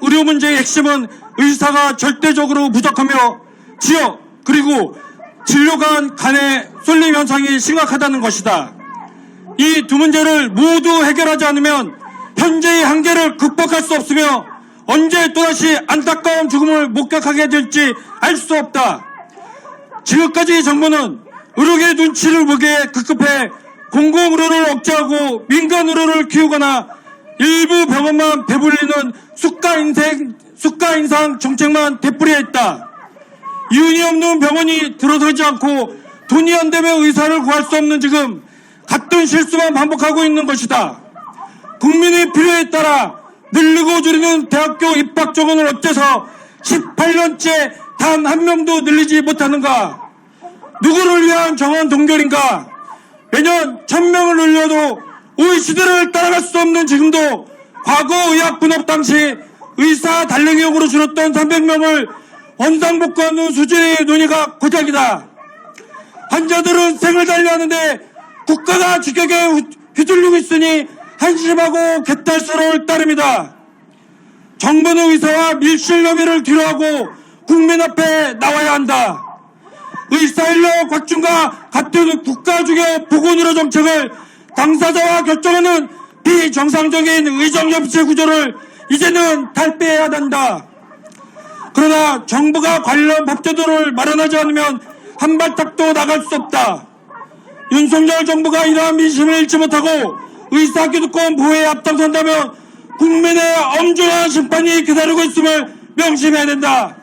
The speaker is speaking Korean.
의료 문제의 핵심은 의사가 절대적으로 부족하며 지역 그리고 진료관 간의 쏠림 현상이 심각하다는 것이다. 이 두 문제를 모두 해결하지 않으면 현재의 한계를 극복할 수 없으며 언제 또다시 안타까운 죽음을 목격하게 될지 알 수 없다. 지금까지 정부는 의료계 눈치를 보기에 급급해 공공의료를 억제하고 민간의료를 키우거나 일부 병원만 배불리는 수가 인생, 수가 인상 정책만 되풀이했다. 이윤이 없는 병원이 들어서지 않고 돈이 안 되면 의사를 구할 수 없는 지금 같은 실수만 반복하고 있는 것이다. 국민의 필요에 따라 늘리고 줄이는 대학교 입학 정원을 어째서 18년째 단 한 명도 늘리지 못하는가? 누구를 위한 정원 동결인가? 매년 1000명을 늘려도 OECD를 따라갈 수 없는 지금도 과거 의학 분업 당시 의사 달랭이용으로 줄었던 300명을 원상복구하는 수준의 논의가 고작이다. 환자들은 생을 달려하는데 국가가 주격에 휘- 휘둘리고 있으니 한심하고 개탈스러울 따름이다. 정부는 의사와 밀실협의를 뒤로하고 국민 앞에 나와야 한다. 의사일로 곽중과 같은 국가주교 보건의료 정책을 당사자와 결정하는 비정상적인 의정협체 구조를 이제는 탈피해야 한다. 그러나 정부가 관련 법제도를 마련하지 않으면 한 발짝도 나갈 수 없다. 윤석열 정부가 이러한 민심을 잃지 못하고 의사기득권 보호에 앞장선다면 국민의 엄중한 심판이 기다리고 있음을 명심해야 된다.